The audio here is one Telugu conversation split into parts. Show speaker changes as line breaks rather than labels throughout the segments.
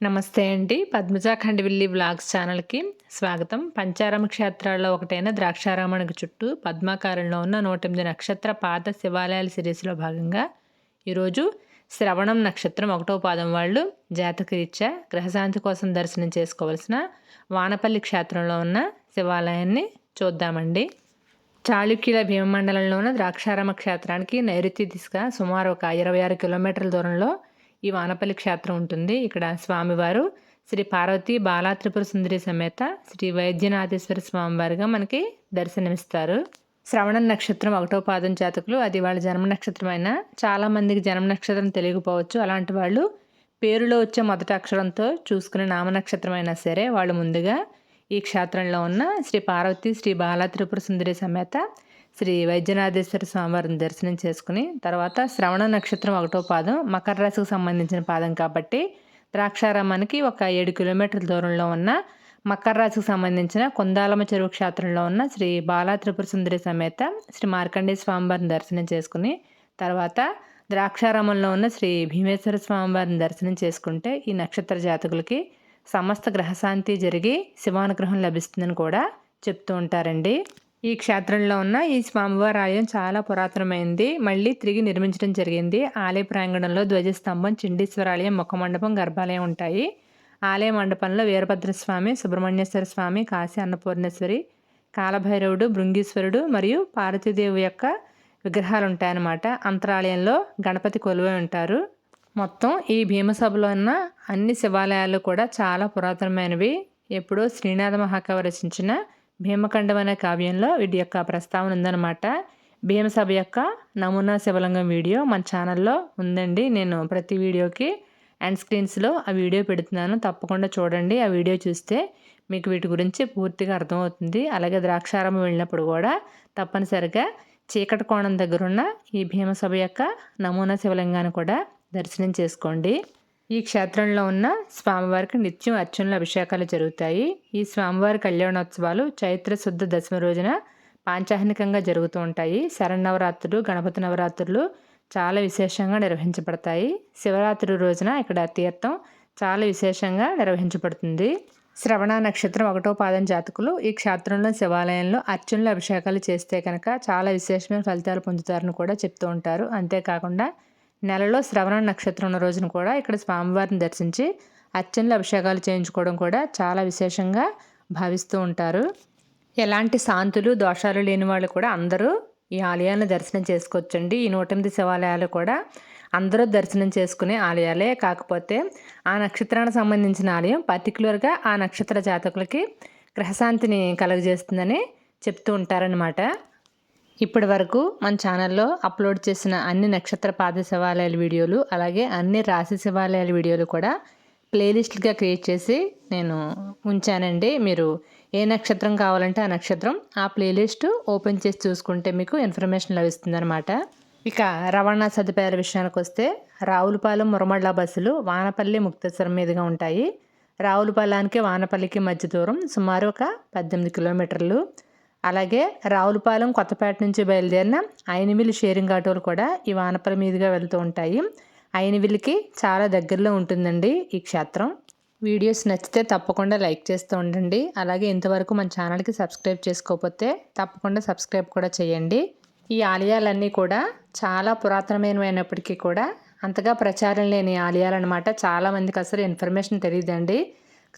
నమస్తే అండి. పద్మజాఖండ్ విల్లి వ్లాగ్స్ ఛానల్కి స్వాగతం. పంచారామ క్షేత్రాల్లో ఒకటైన ద్రాక్షారామణకు చుట్టూ పద్మాకారంలో ఉన్న నూట ఎనిమిది నక్షత్ర పాత శివాలయాల సిరీస్లో భాగంగా ఈరోజు శ్రవణం నక్షత్రం ఒకటో పాదం వాళ్ళు జాతకరీత్యా గ్రహశాంతి కోసం దర్శనం చేసుకోవాల్సిన వానపల్లి క్షేత్రంలో ఉన్న శివాలయాన్ని చూద్దామండి. చాళుక్యుల భీమమండలంలో ఉన్న ద్రాక్షారామ క్షేత్రానికి నైరుతి దిశగా సుమారు ఒక ఇరవై ఆరు కిలోమీటర్ల దూరంలో ఈ వానపల్లి క్షేత్రం ఉంటుంది. ఇక్కడ స్వామివారు శ్రీ పార్వతి బాలా త్రిపుర సుందరి సమేత శ్రీ వైద్యనాథేశ్వర స్వామివారిగా మనకి దర్శనమిస్తారు. శ్రవణ నక్షత్రం ఒకటో పాదం జాతకులు. అది వాళ్ళ జన్మ నక్షత్రం అయినా చాలామందికి జన్మ నక్షత్రం తెలియకపోవచ్చు. అలాంటి వాళ్ళు పేరులో వచ్చే మొదటి అక్షరంతో చూసుకునే నామ నక్షత్రం అయినా సరే వాళ్ళు ముందుగా ఈ క్షేత్రంలో ఉన్న శ్రీ పార్వతి శ్రీ బాలా త్రిపుర సుందరి సమేత శ్రీ వైద్యనాథేశ్వర స్వామివారిని దర్శనం చేసుకుని తర్వాత శ్రవణ నక్షత్రం ఒకటో పాదం మకర రాశికి సంబంధించిన పాదం కాబట్టి ద్రాక్షారామానికి ఒక ఏడు కిలోమీటర్ల దూరంలో ఉన్న మకర రాశికి సంబంధించిన కొందాలమ చెరువు క్షేత్రంలో ఉన్న శ్రీ బాలా త్రిపుర సుందరి సమేత శ్రీ మార్కండే స్వామివారిని దర్శనం చేసుకుని తర్వాత ద్రాక్షారామంలో ఉన్న శ్రీ భీమేశ్వర స్వామివారిని దర్శనం చేసుకుంటే ఈ నక్షత్ర జాతకులకి సమస్త గ్రహశాంతి జరిగి శివానుగ్రహం లభిస్తుందని కూడా చెప్తూ ఉంటారండి. ఈ క్షేత్రంలో ఉన్న ఈ స్వామివారి ఆలయం చాలా పురాతనమైంది. మళ్ళీ తిరిగి నిర్మించడం జరిగింది. ఆలయ ప్రాంగణంలో ధ్వజస్తంభం చిండీశ్వర ఆలయం ముఖమండపం గర్భాలయం ఉంటాయి. ఆలయ మండపంలో వీరభద్రస్వామి సుబ్రహ్మణ్యేశ్వర స్వామి కాశీ అన్నపూర్ణేశ్వరి కాలభైరవుడు భృంగీశ్వరుడు మరియు పార్వతీదేవి యొక్క విగ్రహాలు ఉంటాయన్నమాట అంతరాలయంలో గణపతి కొలువై ఉంటారు. మొత్తం ఈ భీమసభలో ఉన్న అన్ని శివాలయాలు కూడా చాలా పురాతనమైనవి. ఎప్పుడో శ్రీనాథ మహాకవి రచించిన భీమఖండం అనే కావ్యంలో వీటి యొక్క ప్రస్తావన ఉందన్నమాట. భీమసభ యొక్క నమూనా శివలింగం వీడియో మన ఛానల్లో ఉందండి. నేను ప్రతి వీడియోకి అండ్ స్క్రీన్స్లో ఆ వీడియో పెడుతున్నాను. తప్పకుండా చూడండి. ఆ వీడియో చూస్తే మీకు వీటి గురించి పూర్తిగా అర్థమవుతుంది. అలాగే ద్రాక్షారామం వెళ్ళినప్పుడు కూడా తప్పనిసరిగా చీకటి కోణం దగ్గరున్న ఈ భీమసభ యొక్క నమూనా శివలింగాన్ని కూడా దర్శనం చేసుకోండి. ఈ క్షేత్రంలో ఉన్న స్వామివారికి నిత్యం అర్చనలు అభిషేకాలు జరుగుతాయి. ఈ స్వామివారి కళ్యాణోత్సవాలు చైత్ర శుద్ధ దశమి రోజున పాంచాహనికంగా జరుగుతూ ఉంటాయి. శరణవరాత్రులు గణపతి నవరాత్రులు చాలా విశేషంగా నిర్వహించబడతాయి. శివరాత్రి రోజున ఇక్కడ తీర్థం చాలా విశేషంగా నిర్వహించబడుతుంది. శ్రవణ నక్షత్రం ఒకటో పాదం జాతకులు ఈ క్షేత్రంలో శివాలయంలో అర్చనలు అభిషేకాలు చేస్తే కనుక చాలా విశేషమైన ఫలితాలు పొందుతారని కూడా చెప్తూ ఉంటారు. అంతేకాకుండా నెలలో శ్రవణ నక్షత్రం ఉన్న రోజున కూడా ఇక్కడ స్వామివారిని దర్శించి అర్చనలు అభిషేకాలు చేయించుకోవడం కూడా చాలా విశేషంగా భావిస్తూ ఉంటారు. ఎలాంటి శాంతులు దోషాలు లేని వాళ్ళు కూడా అందరూ ఈ ఆలయాన్ని దర్శనం చేసుకోవచ్చండి. ఈ నూట ఎనిమిది శివాలయాలు కూడా అందరూ దర్శనం చేసుకునే ఆలయాలే. కాకపోతే ఆ నక్షత్రానికి సంబంధించిన ఆలయం పర్టికులర్గా ఆ నక్షత్ర జాతకులకి గ్రహశాంతిని కలుగజేస్తుందని చెప్తూ ఉంటారనమాట ఇప్పటి వరకు మన ఛానల్లో అప్లోడ్ చేసిన అన్ని నక్షత్ర పాద శివాలయాల వీడియోలు అలాగే అన్ని రాశి శివాలయాల వీడియోలు కూడా ప్లేలిస్ట్గా క్రియేట్ చేసి నేను ఉంచానండి. మీరు ఏ నక్షత్రం కావాలంటే ఆ నక్షత్రం ఆ ప్లేలిస్ట్ ఓపెన్ చేసి చూసుకుంటే మీకు ఇన్ఫర్మేషన్ లభిస్తుందన్నమాట. ఇక రవాణా సదుపాయాల విషయానికి వస్తే రావులపాలెం మురమళ్ళ బస్సులు వానపల్లి ముక్తేశ్వరం మీదుగా ఉంటాయి. రావులపాలానికి వానపల్లికి మధ్య దూరం సుమారు ఒక పద్దెనిమిది కిలోమీటర్లు. అలాగే రావులపాలెం కొత్తపేట నుంచి బయలుదేరిన ఐనివిల్ షేరింగ్ ఆటోలు కూడా ఈ వానపల్లి మీదుగా వెళ్తూ ఉంటాయి. ఐనివిల్కి చాలా దగ్గరలో ఉంటుందండి ఈ క్షేత్రం. వీడియోస్ నచ్చితే తప్పకుండా లైక్ చేస్తూ ఉండండి. అలాగే ఇంతవరకు మన ఛానల్కి సబ్స్క్రైబ్ చేసుకోకపోతే తప్పకుండా సబ్స్క్రైబ్ కూడా చేయండి. ఈ ఆలయాలన్నీ కూడా చాలా పురాతనమైనప్పటికీ కూడా అంతగా ప్రచారం లేని ఆలయాలు అనమాట చాలామందికి అసలు ఇన్ఫర్మేషన్ తెలియదండి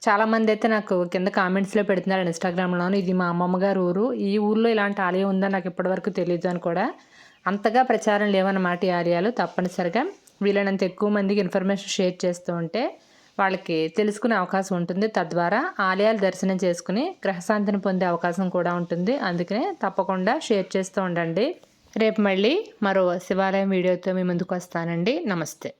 చాలామంది అయితే నాకు కింద కామెంట్స్లో పెడుతున్నారు ఇన్స్టాగ్రామ్లోను ఇది మా అమ్మమ్మ గారు ఊరు. ఈ ఊర్లో ఇలాంటి ఆలయం ఉందని నాకు ఇప్పటివరకు తెలియదు అని కూడా. అంతగా ప్రచారం లేవన్నమాట ఈ ఆలయాలు తప్పనిసరిగా. వీలైనంత ఎక్కువ మందికి ఇన్ఫర్మేషన్ షేర్ చేస్తూ ఉంటే వాళ్ళకి తెలుసుకునే అవకాశం ఉంటుంది. తద్వారా ఆలయాలు దర్శనం చేసుకుని గ్రహశాంతిని పొందే అవకాశం కూడా ఉంటుంది. అందుకనే తప్పకుండా షేర్ చేస్తూ ఉండండి. రేపు మళ్ళీ మరో శివాలయం వీడియోతో మీ ముందుకు వస్తానండి. నమస్తే.